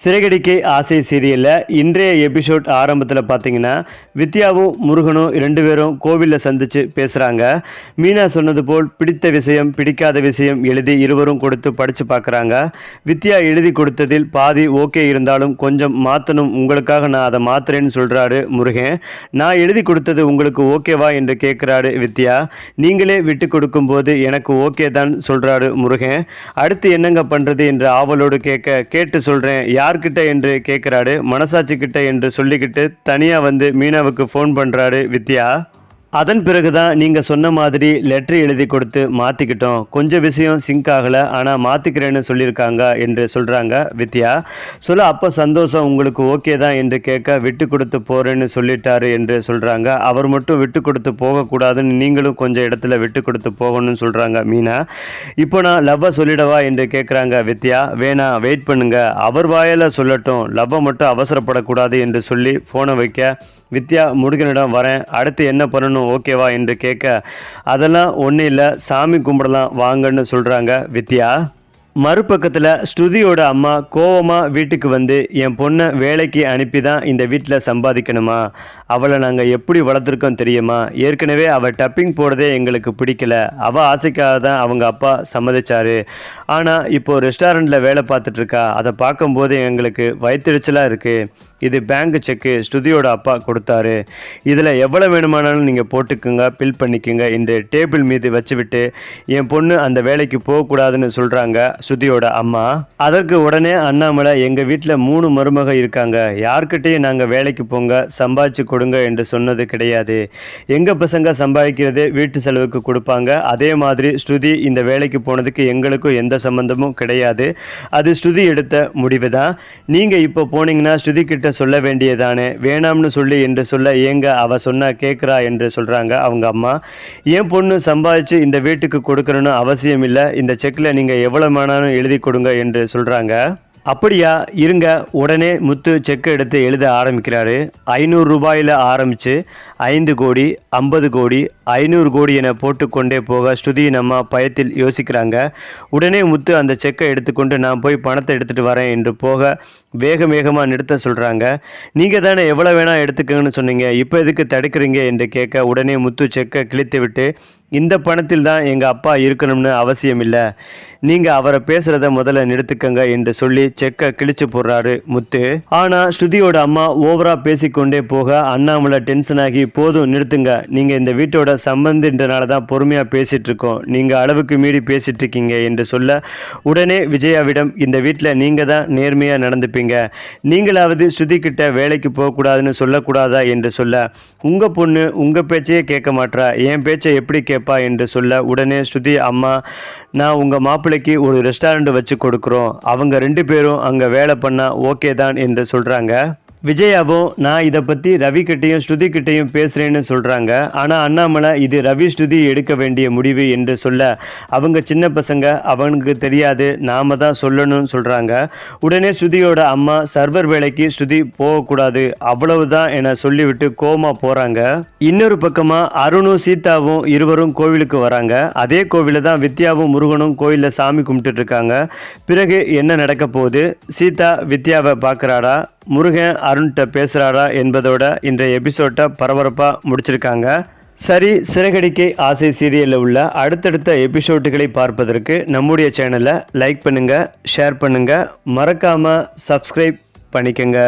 சிறகடிக்கை ஆசை சீரியலில் இன்றைய எபிசோட் ஆரம்பத்தில் பார்த்தீங்கன்னா வித்யாவும் முருகனும் ரெண்டு பேரும் கோவிலில் சந்தித்து பேசுகிறாங்க மீனா சொன்னது போல் பிடித்த விஷயம் பிடிக்காத விஷயம் எழுதி இருவரும் கொடுத்து படித்து பார்க்குறாங்க வித்யா எழுதி கொடுத்ததில் பாதி ஓகே இருந்தாலும் கொஞ்சம் மாற்றணும் உங்களுக்காக நான் அதை மாத்துறேன்னு சொல்கிறாரு முருகன். நான் எழுதி கொடுத்தது உங்களுக்கு ஓகேவா என்று கேட்குறாரு வித்யா. நீங்களே விட்டு கொடுக்கும்போது எனக்கு ஓகே தான் சொல்கிறாரு முருகன். அடுத்து என்னங்க பண்ணுறது என்று ஆவலோடு கேட்க கேட்டு சொல்கிறேன் யார்கிட்ட என்று கேட்குறாரு மனசாட்சி கிட்ட என்று சொல்லிக்கிட்டு தனியாக வந்து மீனாவுக்கு ஃபோன் பண்ணுறாரு வித்யா? அதன் பிறகு தான் நீங்கள் சொன்ன மாதிரி லெட்ரு எழுதி கொடுத்து மாற்றிக்கிட்டோம் கொஞ்சம் விஷயம் சிங்க் ஆகலை ஆனால் மாற்றிக்கிறேன்னு சொல்லியிருக்காங்க என்று சொல்கிறாங்க வித்யா. சொல்ல அப்போ சந்தோஷம் உங்களுக்கு ஓகே தான் என்று கேட்க விட்டு கொடுத்து போகிறேன்னு சொல்லிட்டாரு என்று சொல்கிறாங்க அவர் மட்டும் விட்டு கொடுத்து போகக்கூடாதுன்னு நீங்களும் கொஞ்சம் இடத்துல விட்டு கொடுத்து போகணும்னு சொல்கிறாங்க மீனா. இப்போ நான் லவ்வை சொல்லிடவா என்று கேட்குறாங்க வித்யா. வேணாம் வெயிட் பண்ணுங்க. அவர் வாயில் சொல்லட்டும். லவ்வை மட்டும் அவசரப்படக்கூடாது என்று சொல்லி ஃபோனை வைக்க வித்யா முருகனிடம் வரேன். அடுத்து என்ன பண்ணணும்? ஓகேவா என்று கேட்க அதெல்லாம் ஒன்றும் இல்லை சாமி கும்பிடலாம் வாங்கன்னு சொல்கிறாங்க வித்யா. மறுபக்கத்தில் ஸ்ருதியோட அம்மா கோவமாக வீட்டுக்கு வந்து என் பொண்ணை வேலைக்கு அனுப்பி தான் இந்த வீட்டில் சம்பாதிக்கணுமா? அவளை நாங்கள் எப்படி வளர்த்துருக்கோம் தெரியுமா? ஏற்கனவே அவள் டப்பிங் போடுறதே எங்களுக்கு பிடிக்கல. அவள் ஆசைக்காக தான் அவங்க அப்பா சம்மதிச்சாரு. ஆனால் இப்போது ரெஸ்டாரண்ட்டில் வேலை பார்த்துட்ருக்கா அதை பார்க்கும்போது எங்களுக்கு வயிற்றுச்சலாக இருக்குது இது பேங்க் செக்கு ஸ்ருதியோட அப்பா கொடுத்தாரு. இதில் எவ்வளோ வேணுமானாலும் நீங்கள் போட்டுக்குங்க பில் பண்ணிக்கோங்க. இந்த டேபிள் மீது வச்சுவிட்டு என் பொண்ணு அந்த வேலைக்கு போகக்கூடாதுன்னு சொல்கிறாங்க ஸ்ருதியோட அம்மா அதற்கு உடனே அண்ணாமலை எங்கள் வீட்டில் மூணு மருமக இருக்காங்க. யார்கிட்டையும் நாங்கள் வேலைக்கு போங்க சம்பாதிச்சு கொடுங்க என்று சொன்னது கிடையாது. எங்கள் பசங்க சம்பாதிக்கிறதே வீட்டு செலவுக்கு கொடுப்பாங்க. அதே மாதிரி ஸ்ருதி இந்த வேலைக்கு போனதுக்கு எங்களுக்கும் எந்த சம்மந்தமும் கிடையாது. அது ஸ்ருதி எடுத்த முடிவு தான் நீங்கள் இப்போ போனீங்கன்னா ஸ்ருதி கிட்ட சொல்ல வேண்டியதானே? வேணாம்னு சொல்லி என்று சொல்ல ஏங்க அவ சொன்னா கேட்குறா என்று சொல்கிறாங்க அவங்க அம்மா. என் பொண்ணு சம்பாதிச்சு இந்த வீட்டுக்கு கொடுக்கணும்னு அவசியம் இல்லை இந்த செக்கில் நீங்கள் எவ்வளோ வேணாலும் எழுதி கொடுங்க என்று சொல்கிறாங்க அப்படியா இருங்க. உடனே முத்து செக் எடுத்து எழுத ஆரம்பிக்கிறாரு. ஐநூறு ரூபாயில் ஆரம்பித்து ஐந்து கோடி ஐம்பது கோடி ஐநூறு கோடி என போட்டுக்கொண்டே போக ஸ்ருதியின் அம்மா பயத்தில் யோசிக்கிறாங்க. உடனே முத்து அந்த செக்கை எடுத்துக்கொண்டு நான் போய் பணத்தை எடுத்துகிட்டு வரேன் என்று போக வேக வேகமாக நிறுத்த சொல்கிறாங்க நீங்கள் தானே எவ்வளோ வேணால் எடுத்துக்கங்கன்னு சொன்னீங்க. இப்போ எதுக்கு தடுக்கிறீங்க? என்று கேட்க உடனே முத்து செக்கை கிழித்து விட்டு இந்த பணத்தில் தான் எங்கள் அப்பா இருக்கணும்னு அவசியம் இல்லை நீங்கள் அவரை பேசுகிறத முதல்ல நிறுத்துக்கங்க என்று சொல்லி செக்கை கிழிச்சு போடுறாரு முத்து. ஆனால் ஸ்ருதியோட அம்மா ஓவராக பேசிக்கொண்டே போக அண்ணாமலை டென்ஷன் ஆகி போதும் நிறுத்துங்க. நீங்கள் இந்த வீட்டோட சம்பந்தின்றனால தான் பொறுமையாக பேசிகிட்டு இருக்கோம் நீங்கள் அளவுக்கு மீறி பேசிட்டு இருக்கீங்க என்று சொல்ல உடனே விஜயாவிடம் இந்த வீட்டில் நீங்கள் தான் நேர்மையாக நடந்துப்பீங்க. நீங்களாவது ஸ்ருதி கிட்ட வேலைக்கு போகக்கூடாதுன்னு சொல்லக்கூடாதா? என்று சொல்ல உங்கள் பொண்ணு உங்கள் பேச்சையே கேட்க மாட்றா. என் பேச்சை எப்படி ஓகேப்பா என்று சொல்ல உடனே ஸ்ருதி அம்மா நான் உங்கள் மாப்பிள்ளைக்கு ஒரு ரெஸ்டாரண்ட் வச்சு கொடுக்குறோம். அவங்க ரெண்டு பேரும் அங்கே வேலை பண்ணால் ஓகே தான் என்று சொல்கிறாங்க விஜயாவும் நான் இதை பற்றி ரவி கிட்டையும் ஸ்ருதி கிட்டையும் பேசுகிறேன்னு சொல்கிறாங்க ஆனால் அண்ணாமலை இது ரவி ஸ்ருதி எடுக்க வேண்டிய முடிவு என்று சொல்ல அவங்க சின்ன பசங்க அவனுக்கு தெரியாது. நாம தான் சொல்லணும்னு சொல்கிறாங்க உடனே ஸ்ருதியோட அம்மா சர்வர் வேலைக்கு ஸ்ருதி போகக்கூடாது. அவ்வளவுதான் என சொல்லிவிட்டு கோமா போகிறாங்க இன்னொரு பக்கமாக அருணும் சீதாவும் இருவரும் கோவிலுக்கு வராங்க. அதே கோவிலில் தான் வித்யாவும் முருகனும் கோயிலில் சாமி கும்பிட்டுட்டு இருக்காங்க. பிறகு என்ன நடக்க போகுது? சீதா வித்யாவை பார்க்குறாடா முருகன் அருண்கிட்ட பேசுகிறாரா என்பதோட இன்றைய எபிசோட்டை பரபரப்பாக முடிச்சிருக்காங்க. சரி சிறகடிக்கை ஆசை சீரியலில் உள்ள அடுத்தடுத்த எபிசோட்டுகளை பார்ப்பதற்கு நம்முடைய சேனலை லைக் பண்ணுங்கள் ஷேர் பண்ணுங்கள் மறக்காமல் சப்ஸ்கிரைப் பண்ணிக்கங்க.